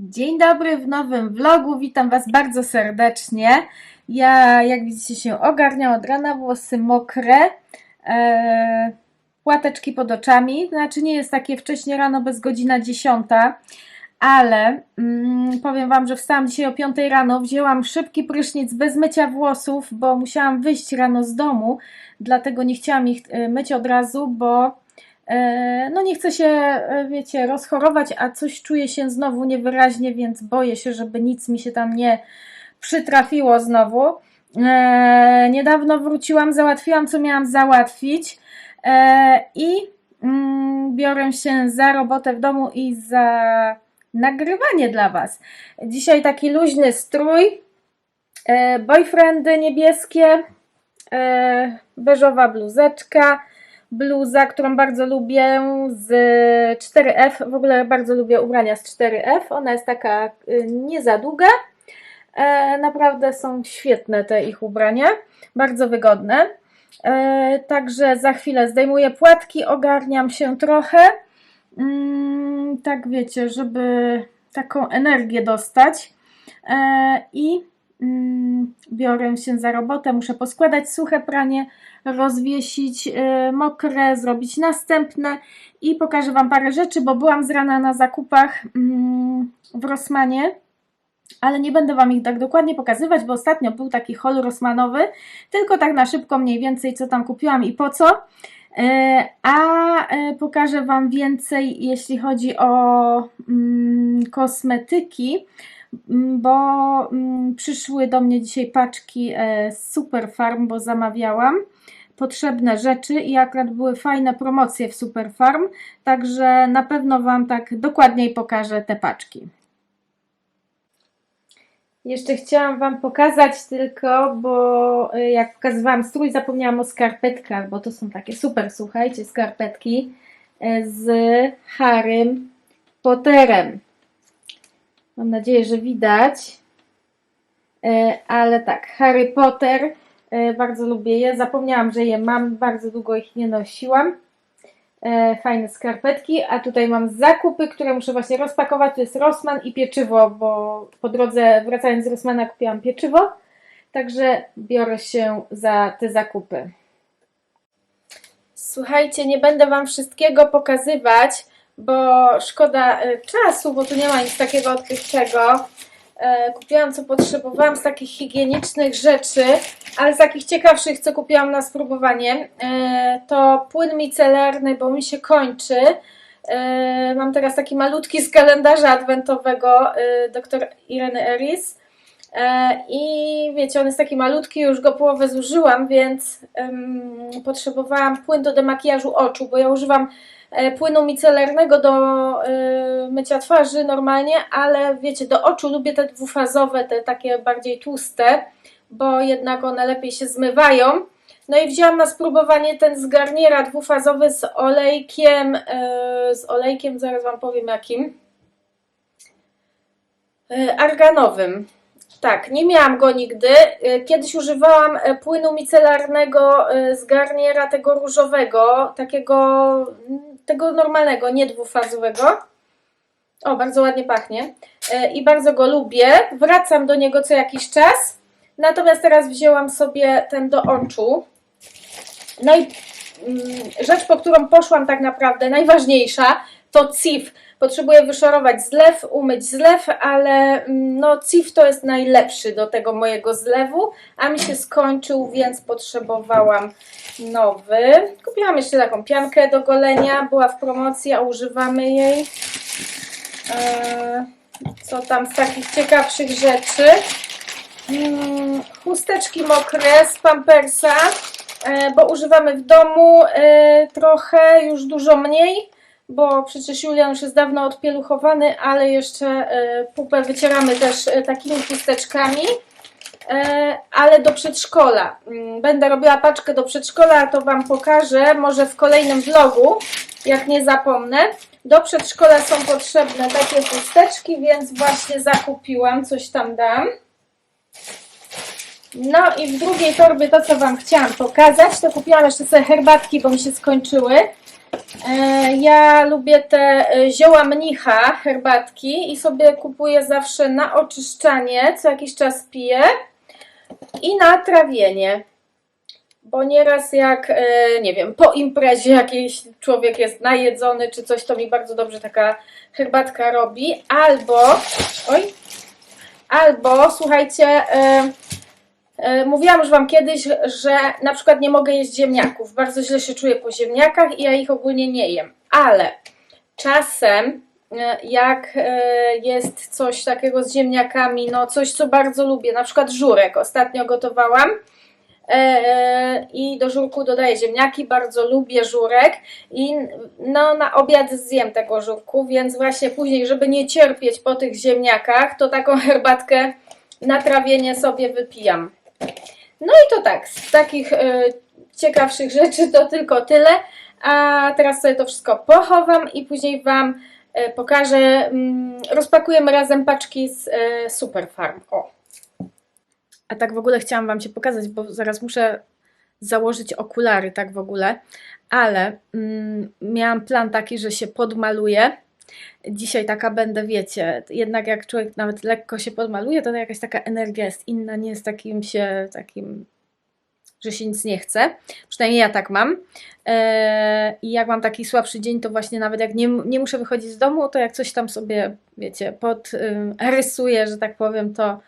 Dzień dobry w nowym vlogu. Witam Was bardzo serdecznie. Ja, jak widzicie, się ogarniam od rana, włosy mokre, e, płateczki pod oczami. Znaczy, nie jest takie wcześnie rano, bez godzina 10, ale mm, powiem Wam, że wstałam dzisiaj o 5 rano, wzięłam szybki prysznic bez mycia włosów, bo musiałam wyjść rano z domu, dlatego nie chciałam ich e, myć od razu, bo E, No nie chcę się, e, wiecie, rozchorować, a coś czuję się znowu niewyraźnie, więc boję się, żeby nic mi się tam nie przytrafiło znowu. E, Niedawno wróciłam, załatwiłam, co miałam załatwić e, i mm, biorę się za robotę w domu i za nagrywanie dla Was. Dzisiaj taki luźny strój, e, boyfriendy niebieskie, e, beżowa bluzeczka, bluza, którą bardzo lubię z 4F. W ogóle bardzo lubię ubrania z 4F. Ona jest taka y, nie za długa. E, naprawdę są świetne te ich ubrania. Bardzo wygodne. E, także za chwilę zdejmuję płatki, ogarniam się trochę. Mm, tak wiecie, żeby taką energię dostać. E, I biorę się za robotę. Muszę poskładać suche pranie, rozwiesić y, mokre, zrobić następne i pokażę Wam parę rzeczy, bo byłam z rana na zakupach mm, w Rossmanie, ale nie będę Wam ich tak dokładnie pokazywać, bo ostatnio był taki haul Rossmanowy, tylko tak na szybko mniej więcej co tam kupiłam i po co. Y, A y, pokażę Wam więcej, jeśli chodzi o mm, kosmetyki, mm, bo mm, przyszły do mnie dzisiaj paczki e, z Super Farm, bo zamawiałam potrzebne rzeczy i akurat były fajne promocje w Super Farm, także na pewno Wam tak dokładniej pokażę te paczki. Jeszcze chciałam Wam pokazać tylko, bo y, jak pokazywałam strój, zapomniałam o skarpetkach, bo to są takie super, słuchajcie, skarpetki y, z Harrym Potterem. Mam nadzieję, że widać. Y, Ale tak, Harry Potter, y, bardzo lubię je. Zapomniałam, że je mam, bardzo długo ich nie nosiłam. E, Fajne skarpetki, a tutaj mam zakupy, które muszę właśnie rozpakować. To jest Rossmann i pieczywo, bo po drodze wracając z Rossmana kupiłam pieczywo. Także biorę się za te zakupy. Słuchajcie, nie będę Wam wszystkiego pokazywać, bo szkoda e, czasu, bo tu nie ma nic takiego odkrywczego. E, Kupiłam co potrzebowałam z takich higienicznych rzeczy, ale z takich ciekawszych, co kupiłam na spróbowanie, e, to płyn micelarny, bo mi się kończy. Mam teraz taki malutki z kalendarza adwentowego dr Ireny Eris. I wiecie, on jest taki malutki, już go połowę zużyłam, więc em, potrzebowałam płyn do demakijażu oczu, bo ja używam płynu micelarnego do e, mycia twarzy normalnie, ale wiecie, do oczu lubię te dwufazowe, te takie bardziej tłuste, bo jednak one lepiej się zmywają. No i wzięłam na spróbowanie ten z Garniera dwufazowy z olejkiem, e, z olejkiem, zaraz Wam powiem jakim, e, arganowym. Tak, nie miałam go nigdy. E, Kiedyś używałam e, płynu micelarnego e, z Garniera, tego różowego, takiego, tego normalnego, nie dwufazowego. O, bardzo ładnie pachnie. E, I bardzo go lubię. Wracam do niego co jakiś czas. Natomiast teraz wzięłam sobie ten do oczu. No i mm, rzecz, po którą poszłam tak naprawdę, najważniejsza, to CIF. Potrzebuję wyszorować zlew, umyć zlew, ale mm, no CIF to jest najlepszy do tego mojego zlewu, a mi się skończył, więc potrzebowałam nowy. Kupiłam jeszcze taką piankę do golenia, była w promocji, a używamy jej. Eee, co tam z takich ciekawszych rzeczy? Mm, chusteczki mokre z Pampersa, e, bo używamy w domu e, trochę, już dużo mniej, bo przecież Julian już jest dawno odpieluchowany, ale jeszcze e, pupę wycieramy też e, takimi chusteczkami. E, ale do przedszkola. Mm, Będę robiła paczkę do przedszkola, to Wam pokażę, może w kolejnym vlogu, jak nie zapomnę. Do przedszkola są potrzebne takie chusteczki, więc właśnie zakupiłam, coś tam dam. No i w drugiej torbie to, co Wam chciałam pokazać, to kupiłam jeszcze sobie herbatki, bo mi się skończyły. E, Ja lubię te e, zioła mnicha, herbatki i sobie kupuję zawsze na oczyszczanie, co jakiś czas piję i na trawienie. Bo nieraz jak, e, nie wiem, po imprezie jakiś człowiek jest najedzony czy coś, to mi bardzo dobrze taka herbatka robi. Albo, oj, albo słuchajcie, mówiłam już Wam kiedyś, że na przykład nie mogę jeść ziemniaków. Bardzo źle się czuję po ziemniakach i ja ich ogólnie nie jem. Ale czasem e, jak e, jest coś takiego z ziemniakami, no coś co bardzo lubię, na przykład żurek ostatnio gotowałam e, i do żurku dodaję ziemniaki, bardzo lubię żurek i no na obiad zjem tego żurku, więc właśnie później, żeby nie cierpieć po tych ziemniakach, to taką herbatkę na trawienie sobie wypijam. No i to tak, z takich e, ciekawszych rzeczy to tylko tyle. A teraz sobie to wszystko pochowam i później Wam e, pokażę. mm, Rozpakujemy razem paczki z e, Superfarm. O. A tak w ogóle chciałam Wam się pokazać, bo zaraz muszę założyć okulary, tak w ogóle. Ale mm, miałam plan taki, że się podmaluję. Dzisiaj taka będę, wiecie, jednak jak człowiek nawet lekko się podmaluje, to jakaś taka energia jest inna, nie jest takim się, takim, że się nic nie chce. Przynajmniej ja tak mam. Eee, I jak mam taki słabszy dzień, to właśnie nawet jak nie, nie muszę wychodzić z domu, to jak coś tam sobie, wiecie, podrysuję, że tak powiem, to,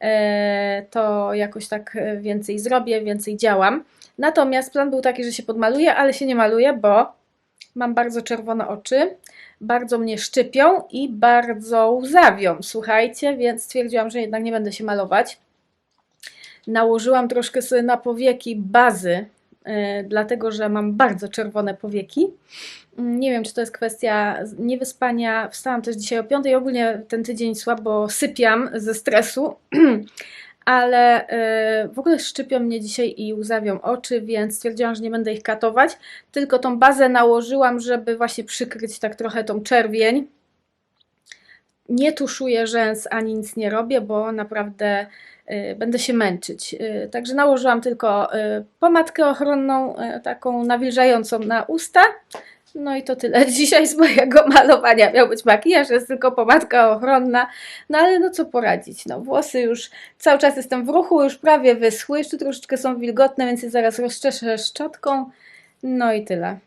e, to jakoś tak e, więcej zrobię, więcej działam. Natomiast plan był taki, że się podmaluję, ale się nie maluję, bo mam bardzo czerwone oczy, bardzo mnie szczypią i bardzo łzawią, słuchajcie, więc stwierdziłam, że jednak nie będę się malować. Nałożyłam troszkę sobie na powieki bazy, e, dlatego że mam bardzo czerwone powieki. Mm, Nie wiem, czy to jest kwestia niewyspania. Wstałam też dzisiaj o 5. Ogólnie ten tydzień słabo sypiam ze stresu, ale e, w ogóle szczypią mnie dzisiaj i łzawią oczy, więc stwierdziłam, że nie będę ich katować. Tylko tą bazę nałożyłam, żeby właśnie przykryć tak trochę tą czerwień. Nie tuszuję rzęs ani nic nie robię, bo naprawdę y, będę się męczyć. Y, Także nałożyłam tylko y, pomadkę ochronną, y, taką nawilżającą na usta. No i to tyle dzisiaj z mojego malowania. Miał być makijaż, jest tylko pomadka ochronna. No ale no co poradzić, no włosy już cały czas jestem w ruchu, już prawie wyschły, jeszcze troszeczkę są wilgotne, więc je zaraz rozczeszę szczotką. No i tyle.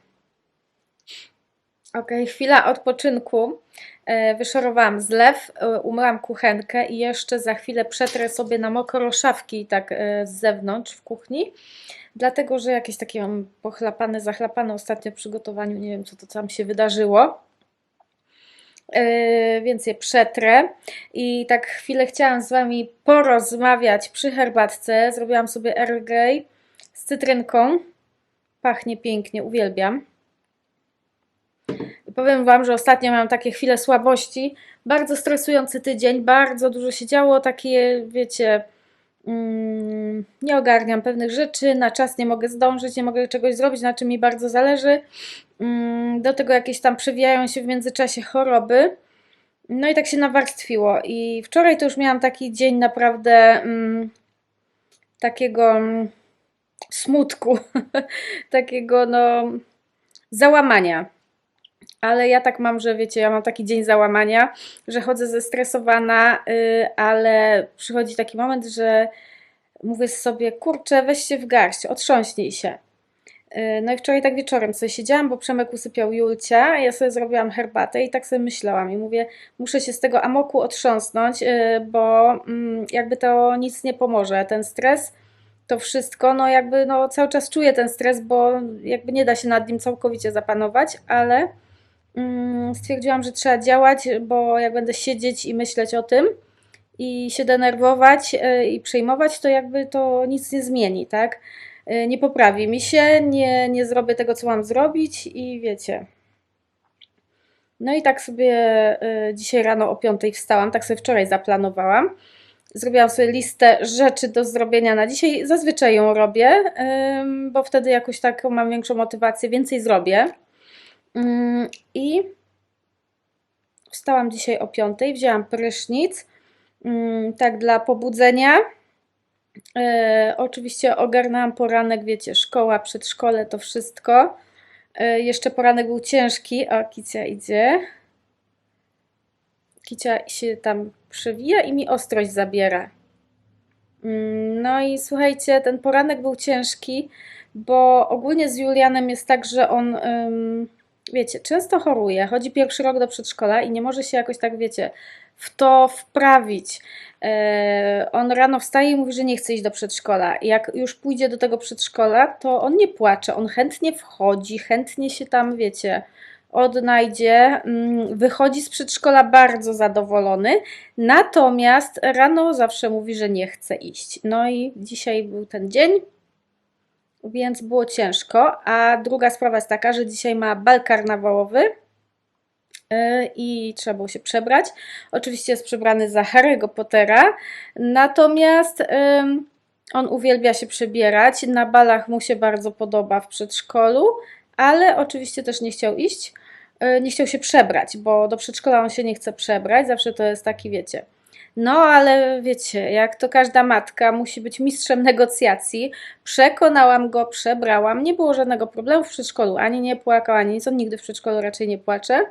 Ok, chwila odpoczynku. E, Wyszorowałam zlew, e, umyłam kuchenkę i jeszcze za chwilę przetrę sobie na mokro szafki tak e, z zewnątrz w kuchni. Dlatego, że jakieś takie mam pochlapane, zachlapane ostatnio w przygotowaniu. Nie wiem, co to tam się wydarzyło. Więc je przetrę. I tak chwilę chciałam z Wami porozmawiać przy herbatce. Zrobiłam sobie Earl Grey z cytrynką. Pachnie pięknie, uwielbiam. Powiem Wam, że ostatnio miałam takie chwile słabości. Bardzo stresujący tydzień, bardzo dużo się działo, takie, wiecie, mm, nie ogarniam pewnych rzeczy, na czas nie mogę zdążyć, nie mogę czegoś zrobić, na czym mi bardzo zależy. Mm, do tego jakieś tam przewijają się w międzyczasie choroby. No i tak się nawarstwiło. I wczoraj to już miałam taki dzień naprawdę mm, takiego mm, smutku, takiego no załamania. Ale ja tak mam, że wiecie, ja mam taki dzień załamania, że chodzę zestresowana, yy, ale przychodzi taki moment, że mówię sobie, kurczę, weź się w garść, otrząśnij się. Yy, No i wczoraj tak wieczorem sobie siedziałam, bo Przemek usypiał Julcia, ja sobie zrobiłam herbatę i tak sobie myślałam i mówię, muszę się z tego amoku otrząsnąć, yy, bo mm, jakby to nic nie pomoże. Ten stres, to wszystko, no jakby no cały czas czuję ten stres, bo jakby nie da się nad nim całkowicie zapanować, ale stwierdziłam, że trzeba działać, bo jak będę siedzieć i myśleć o tym i się denerwować yy, i przejmować, to jakby to nic nie zmieni, tak? Yy, Nie poprawi mi się, nie, nie zrobię tego, co mam zrobić i wiecie. No i tak sobie yy, dzisiaj rano o 5 wstałam, tak sobie wczoraj zaplanowałam. Zrobiłam sobie listę rzeczy do zrobienia na dzisiaj. Zazwyczaj ją robię, bo wtedy jakoś taką mam większą motywację, więcej zrobię. Ym, I wstałam dzisiaj o 5, wzięłam prysznic, ym, tak dla pobudzenia. E, oczywiście ogarnęłam poranek, wiecie, szkoła, przedszkole, to wszystko. E, Jeszcze poranek był ciężki. O, Kicia idzie. Kicia się tam przewija i mi ostrość zabiera. Mm, No i słuchajcie, ten poranek był ciężki, bo ogólnie z Julianem jest tak, że on, wiecie, często choruje, chodzi pierwszy rok do przedszkola i nie może się jakoś tak, wiecie, w to wprawić. E, On rano wstaje i mówi, że nie chce iść do przedszkola. Jak już pójdzie do tego przedszkola, to on nie płacze, on chętnie wchodzi, chętnie się tam, wiecie, odnajdzie, mm, wychodzi z przedszkola bardzo zadowolony, natomiast rano zawsze mówi, że nie chce iść. No i dzisiaj był ten dzień, więc było ciężko. A druga sprawa jest taka, że dzisiaj ma bal karnawałowy yy, i trzeba było się przebrać. Oczywiście jest przebrany za Harry'ego Pottera, natomiast on uwielbia się przebierać. Na balach mu się bardzo podoba w przedszkolu, ale oczywiście też nie chciał iść. Yy, Nie chciał się przebrać, bo do przedszkola on się nie chce przebrać. Zawsze to jest taki, wiecie. No, ale wiecie, jak to każda matka musi być mistrzem negocjacji. Przekonałam go, przebrałam. Nie było żadnego problemu w przedszkolu. Ani nie płakał, ani nic. On nigdy w przedszkolu raczej nie płacze.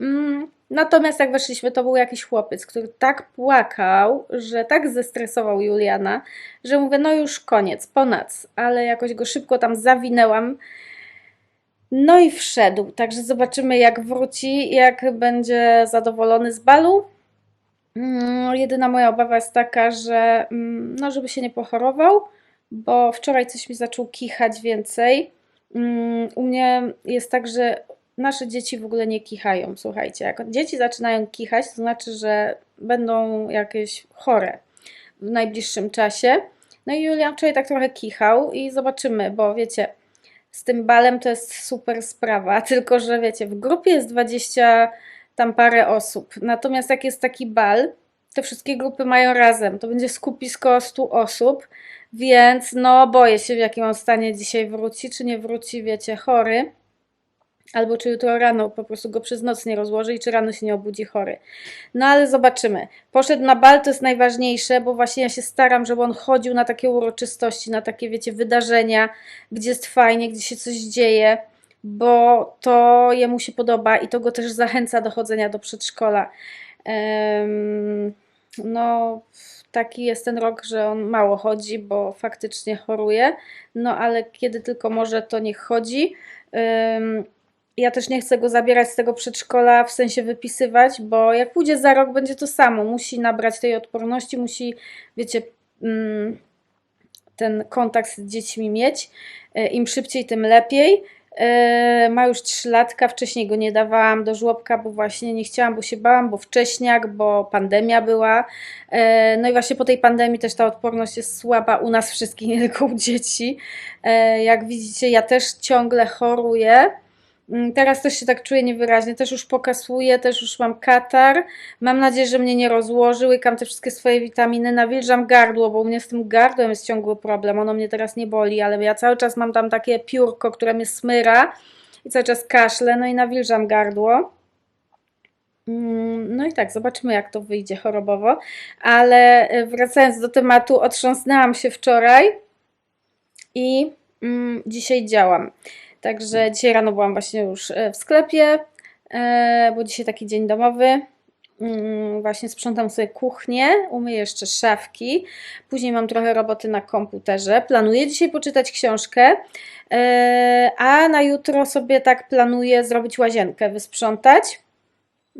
Mm, Natomiast jak weszliśmy, to był jakiś chłopiec, który tak płakał, że tak zestresował Juliana, że mówię, no już koniec, po noc. Ale jakoś go szybko tam zawinęłam. No i wszedł. Także zobaczymy, jak wróci, jak będzie zadowolony z balu. Mm, Jedyna moja obawa jest taka, że mm, no, żeby się nie pochorował, bo wczoraj coś mi zaczął kichać więcej. Mm, U mnie jest tak, że nasze dzieci w ogóle nie kichają. Słuchajcie, jak dzieci zaczynają kichać, to znaczy, że będą jakieś chore w najbliższym czasie. No i Julian wczoraj tak trochę kichał i zobaczymy, bo wiecie, z tym balem to jest super sprawa, tylko że wiecie, w grupie jest 20 tam parę osób. Natomiast jak jest taki bal, to wszystkie grupy mają razem. To będzie skupisko 100 osób, więc no boję się w jakim on stanie dzisiaj wróci, czy nie wróci, wiecie, chory. Albo czy jutro rano po prostu go przez noc nie rozłoży i czy rano się nie obudzi chory. No ale zobaczymy. Poszedł na bal, to jest najważniejsze, bo właśnie ja się staram, żeby on chodził na takie uroczystości, na takie, wiecie, wydarzenia, gdzie jest fajnie, gdzie się coś dzieje, bo to jemu się podoba i to go też zachęca do chodzenia do przedszkola. No, taki jest ten rok, że on mało chodzi, bo faktycznie choruje. No, ale kiedy tylko może, to niech chodzi. Ja też nie chcę go zabierać z tego przedszkola, w sensie wypisywać, bo jak pójdzie za rok, będzie to samo. Musi nabrać tej odporności, musi, wiecie, mm, ten kontakt z dziećmi mieć. E, Im szybciej, tym lepiej. E, Ma już 3 latka, wcześniej go nie dawałam do żłobka, bo właśnie nie chciałam, bo się bałam, bo wcześniak, bo pandemia była. E, No i właśnie po tej pandemii też ta odporność jest słaba u nas wszystkich, nie tylko u dzieci. E, Jak widzicie, ja też ciągle choruję. Mm, Teraz też się tak czuję niewyraźnie, też już pokasuję, też już mam katar. Mam nadzieję, że mnie nie rozłoży. Łykam te wszystkie swoje witaminy, nawilżam gardło, bo u mnie z tym gardłem jest ciągły problem. Ono mnie teraz nie boli, ale ja cały czas mam tam takie piórko, które mnie smyra i cały czas kaszlę, no i nawilżam gardło. Mm, No i tak, zobaczymy jak to wyjdzie chorobowo. Ale e, wracając do tematu, otrząsnęłam się wczoraj i mm, dzisiaj działam. Także dzisiaj rano byłam właśnie już e, w sklepie, e, bo dzisiaj taki dzień domowy. Mm, Właśnie sprzątam sobie kuchnię, umyję jeszcze szafki. Później mam trochę roboty na komputerze. Planuję dzisiaj poczytać książkę, e, a na jutro sobie tak planuję zrobić łazienkę, wysprzątać.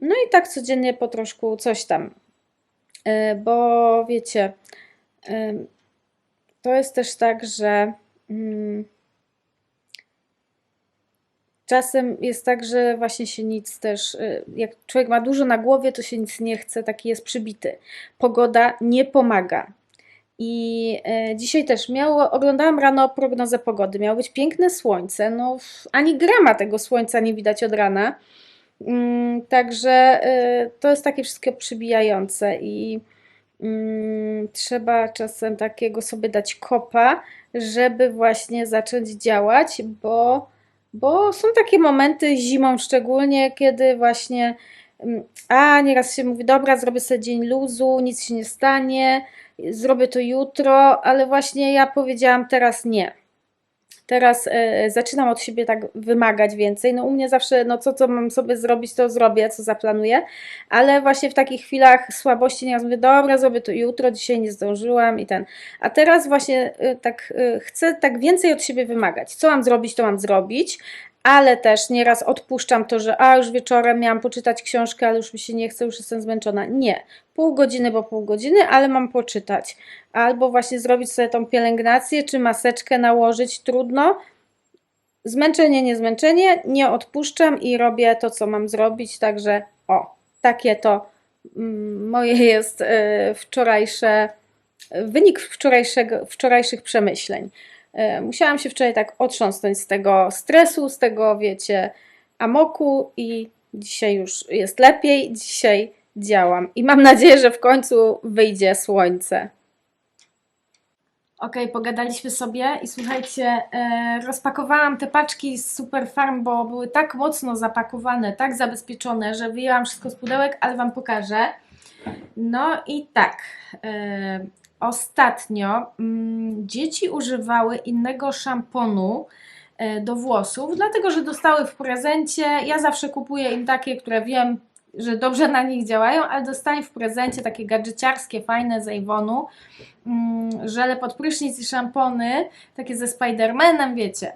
No i tak codziennie po troszku coś tam. Bo wiecie, to jest też tak, że. Czasem jest tak, że właśnie się nic też, y, jak człowiek ma dużo na głowie, to się nic nie chce, taki jest przybity. Pogoda nie pomaga. I e, dzisiaj też miało, oglądałam rano prognozę pogody. Miało być piękne słońce. No, ani grama tego słońca nie widać od rana. Mm, Także e, to jest takie wszystko przybijające i mm, trzeba czasem takiego sobie dać kopa, żeby właśnie zacząć działać, bo bo są takie momenty zimą szczególnie, kiedy właśnie mm, a nieraz się mówi, dobra, zrobię sobie dzień luzu, nic się nie stanie, zrobię to jutro, ale właśnie ja powiedziałam teraz nie. Teraz e, zaczynam od siebie tak wymagać więcej. No u mnie zawsze, no co, co mam sobie zrobić, to zrobię, co zaplanuję, ale właśnie w takich chwilach słabości nieraz mówię, dobra, zrobię to jutro, dzisiaj nie zdążyłam i ten. A teraz właśnie e, tak e, chcę tak więcej od siebie wymagać. Co mam zrobić, to mam zrobić, ale też nieraz odpuszczam to, że a już wieczorem miałam poczytać książkę, ale już mi się nie chce, już jestem zmęczona. Nie, pół godziny, bo pół godziny, ale mam poczytać. Albo właśnie zrobić sobie tą pielęgnację, czy maseczkę nałożyć, trudno. Zmęczenie, nie zmęczenie, nie odpuszczam i robię to, co mam zrobić, także o, takie to mm, moje jest y, wczorajsze, wynik wczorajszych przemyśleń. E, Musiałam się wczoraj tak otrząsnąć z tego stresu, z tego, wiecie, amoku i dzisiaj już jest lepiej, dzisiaj działam. I mam nadzieję, że w końcu wyjdzie słońce. Okej, pogadaliśmy sobie i słuchajcie, e, rozpakowałam te paczki z Super Farm, bo były tak mocno zapakowane, tak zabezpieczone, że wyjęłam wszystko z pudełek, ale Wam pokażę. No i tak, e, ostatnio mm, dzieci używały innego szamponu e, do włosów, dlatego że dostały w prezencie. Ja zawsze kupuję im takie, które wiem, że dobrze na nich działają, ale dostali w prezencie takie gadżeciarskie, fajne z Avonu, mm, żele pod prysznic i szampony, takie ze Spidermanem, wiecie.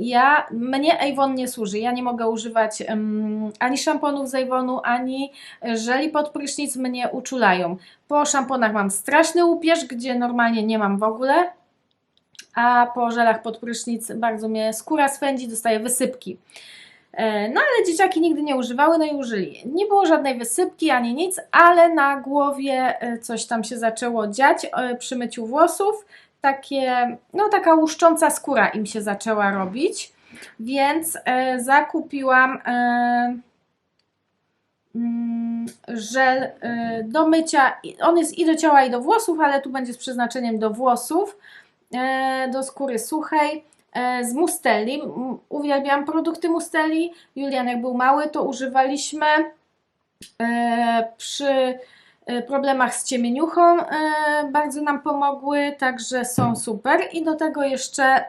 Ja, mnie Avon nie służy, ja nie mogę używać em, ani szamponów z Avonu, ani żeli pod prysznic, mnie uczulają. Po szamponach mam straszny upierz, gdzie normalnie nie mam w ogóle, a po żelach pod prysznic bardzo mnie skóra swędzi, dostaję wysypki. E, No ale dzieciaki nigdy nie używały, no i użyli. Nie było żadnej wysypki ani nic, ale na głowie e, coś tam się zaczęło dziać e, przy myciu włosów. Takie, no taka łuszcząca skóra im się zaczęła robić, więc e, zakupiłam e, mm, żel e, do mycia. On jest i do ciała, i do włosów, ale tu będzie z przeznaczeniem do włosów, e, do skóry suchej e, z Mustelli. M- Uwielbiam produkty Mustelli. Julian jak był mały, to używaliśmy e, przy problemach z ciemieniuchą. e, Bardzo nam pomogły, także są super. I do tego jeszcze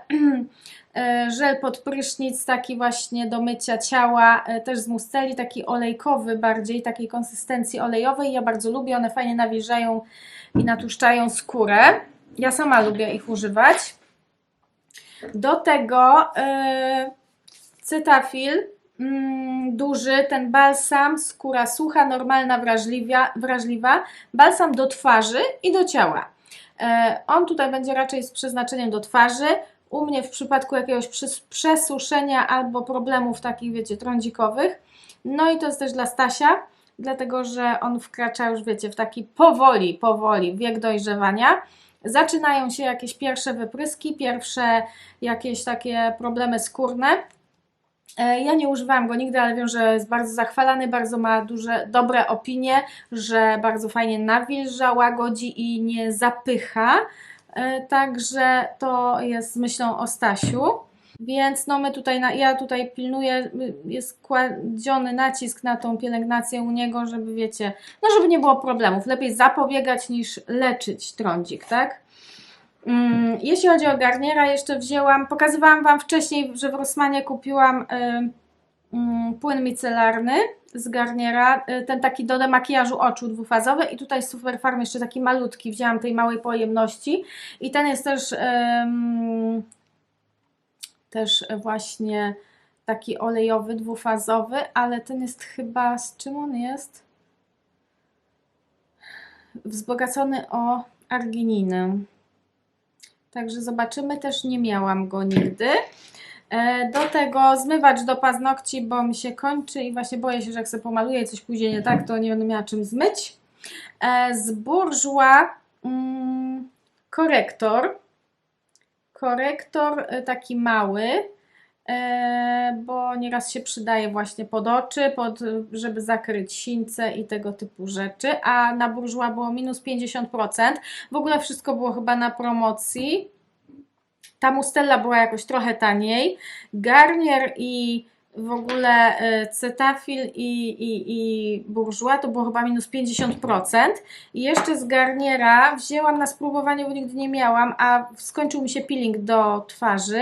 e, żel pod prysznic, taki właśnie do mycia ciała, e, też z Mustelli, taki olejkowy bardziej, takiej konsystencji olejowej. Ja bardzo lubię, one fajnie nawilżają i natłuszczają skórę. Ja sama lubię ich używać. Do tego e, Cetafil mm, duży, ten balsam, skóra sucha, normalna, wrażliwa, balsam do twarzy i do ciała. E, on tutaj będzie raczej z przeznaczeniem do twarzy. U mnie w przypadku jakiegoś przesuszenia albo problemów takich, wiecie, trądzikowych. No i to jest też dla Stasia, dlatego że on wkracza już, wiecie, w taki powoli, powoli wiek dojrzewania. Zaczynają się jakieś pierwsze wypryski, pierwsze jakieś takie problemy skórne. E, Ja nie używałam go nigdy, ale wiem, że jest bardzo zachwalany, bardzo ma duże, dobre opinie, że bardzo fajnie nawilża, łagodzi i nie zapycha. E, Także to jest myślą o Stasiu. Więc no my tutaj, na, ja tutaj pilnuję, jest kładziony nacisk na tą pielęgnację u niego, żeby wiecie, no żeby nie było problemów. Lepiej zapobiegać niż leczyć trądzik, tak? Mm, Jeśli chodzi o garniera, jeszcze wzięłam, pokazywałam Wam wcześniej, że w Rossmanie kupiłam y, mm, płyn micelarny z garniera, y, ten taki do demakijażu oczu dwufazowy i tutaj z Super Farm jeszcze taki malutki, wzięłam tej małej pojemności i ten jest też ym, też właśnie taki olejowy, dwufazowy, ale ten jest chyba, z czym on jest? Wzbogacony o argininę. Także zobaczymy, też nie miałam go nigdy. E, Do tego zmywacz do paznokci, bo mi się kończy i właśnie boję się, że jak sobie pomaluję coś pójdzie nie tak, to nie będę miała czym zmyć. E, Z Bourjois mm, korektor. Korektor e, taki mały, bo nieraz się przydaje właśnie pod oczy, pod, żeby zakryć sińce i tego typu rzeczy. A na Bourjois było minus 50%. W ogóle wszystko było chyba na promocji. Ta mustella była jakoś trochę taniej. Garnier i w ogóle e, Cetaphil i, i, i Bourjois to było chyba minus 50%. I jeszcze z Garniera wzięłam na spróbowanie, bo nigdy nie miałam, a skończył mi się peeling do twarzy.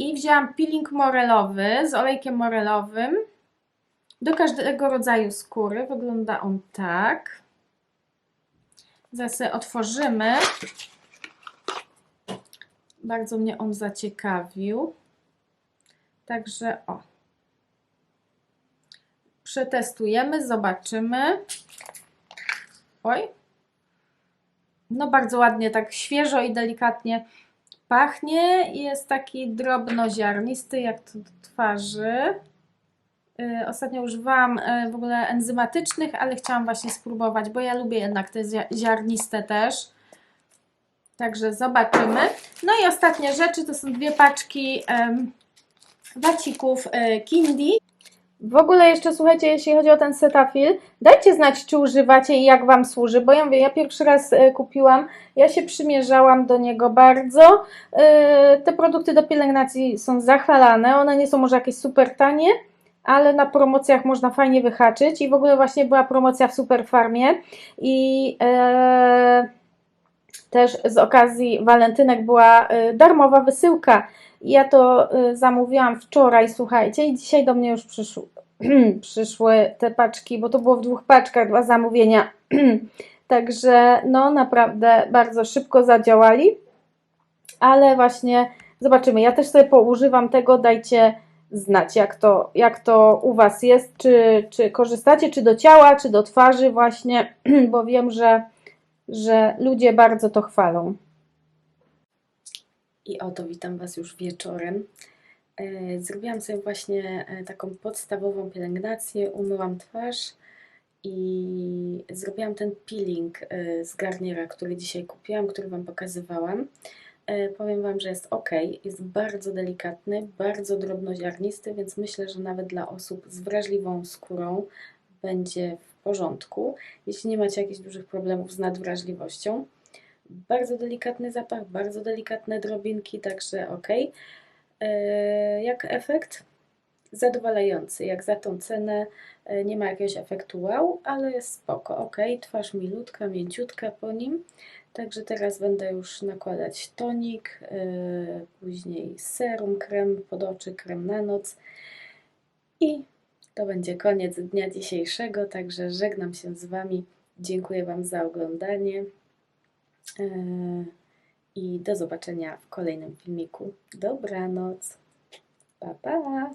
I wzięłam peeling morelowy z olejkiem morelowym do każdego rodzaju skóry. Wygląda on tak. Zaraz otworzymy. Bardzo mnie on zaciekawił. Także o. Przetestujemy, zobaczymy. Oj. No bardzo ładnie, tak świeżo i delikatnie pachnie. Jest taki drobnoziarnisty jak to do twarzy. Yy, Ostatnio używałam yy, w ogóle enzymatycznych, ale chciałam właśnie spróbować, bo ja lubię jednak te zia- ziarniste też. Także zobaczymy. No i ostatnie rzeczy to są dwie paczki wacików e, Kindi. W ogóle jeszcze słuchajcie, jeśli chodzi o ten Cetaphil, dajcie znać, czy używacie i jak Wam służy, bo ja mówię, ja pierwszy raz e, kupiłam, ja się przymierzałam do niego bardzo. E, Te produkty do pielęgnacji są zachwalane, one nie są może jakieś super tanie, ale na promocjach można fajnie wyhaczyć i w ogóle właśnie była promocja w Superfarmie i e, też z okazji walentynek była e, darmowa wysyłka. Ja to y, zamówiłam wczoraj, słuchajcie, i dzisiaj do mnie już przyszły, przyszły te paczki, bo to było w dwóch paczkach, dwa zamówienia. Także no naprawdę bardzo szybko zadziałali, ale właśnie zobaczymy. Ja też sobie poużywam tego, dajcie znać, jak to, jak to u Was jest, czy, czy korzystacie, czy do ciała, czy do twarzy właśnie, bo wiem, że, że ludzie bardzo to chwalą. I oto witam Was już wieczorem. E, Zrobiłam sobie właśnie e, taką podstawową pielęgnację, umyłam twarz i zrobiłam ten peeling e, z Garniera, który dzisiaj kupiłam, który Wam pokazywałam. Powiem Wam, że jest ok, jest bardzo delikatny, bardzo drobnoziarnisty, więc myślę, że nawet dla osób z wrażliwą skórą będzie w porządku, jeśli nie macie jakichś dużych problemów z nadwrażliwością. Bardzo delikatny zapach, bardzo delikatne drobinki, także ok. E, Jak efekt? Zadowalający. Jak za tą cenę e, nie ma jakiegoś efektu wow, ale jest spoko. Ok, twarz milutka, mięciutka po nim. Także teraz będę już nakładać tonik, e, później serum, krem pod oczy, krem na noc. I to będzie koniec dnia dzisiejszego, także żegnam się z Wami. Dziękuję Wam za oglądanie. Yy, I do zobaczenia w kolejnym filmiku. Dobranoc. Pa, pa.